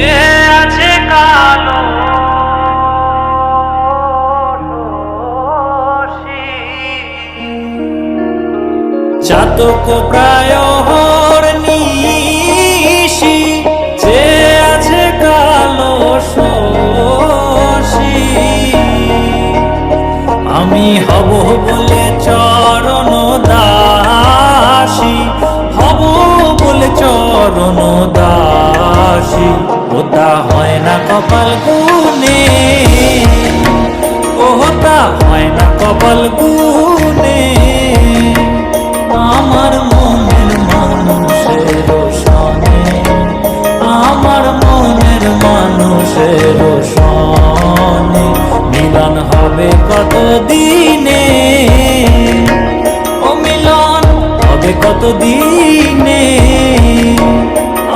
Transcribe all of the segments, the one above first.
সে আছে কালো চাতক প্রায় নিশি, যে আছে কালো শোষী আমি হব বলে চরণ দাসী, হব বলে চরণ দাস। ওটা হয় না কপাল গুনে ওটা হয় না কপাল গুনে আমার মনের মানুষের সনে আমার মনের মানুষের সনে মিলন হবে কত দিনে ও মিলন হবে কত দিনে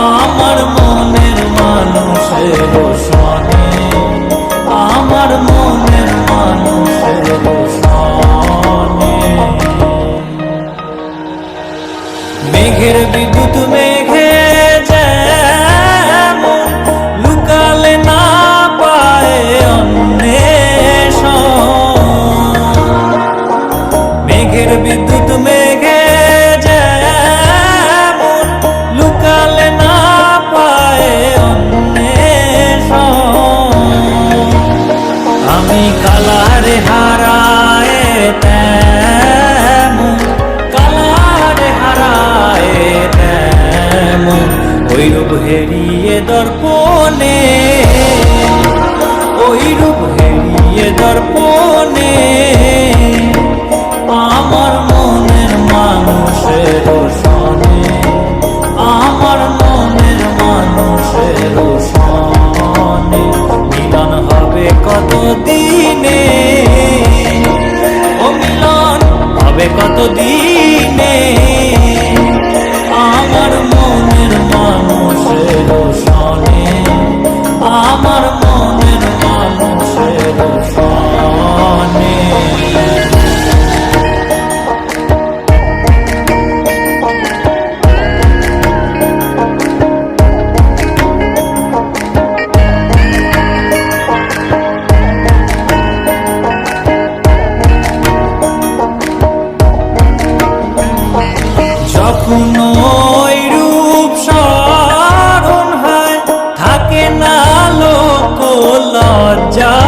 আমার মনের মানুষের সনে আমার মনের মানুষের সনে মেঘের বিদ্যুৎ মেঘে ওই হেরিয়ে দর্পণে ওই হেরিয়ে দর্পণে, আমার মনের মানুষের সনে আমার মনের মানুষের সনে মিলন হবে কত দিনে ও মিলন হবে কত দিনে আমার মনের মানুষের 万家。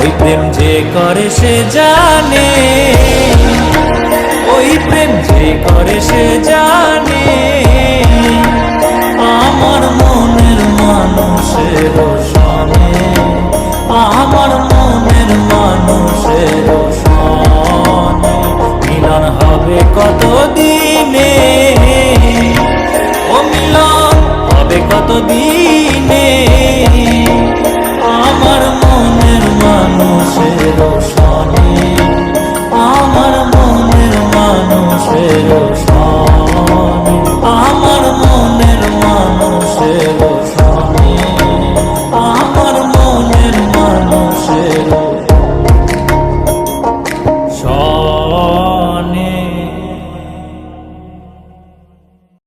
ওই প্রেম যে করে সে জানে। ওই প্রেম যে করে সে জানে। আমার মনের মানুষের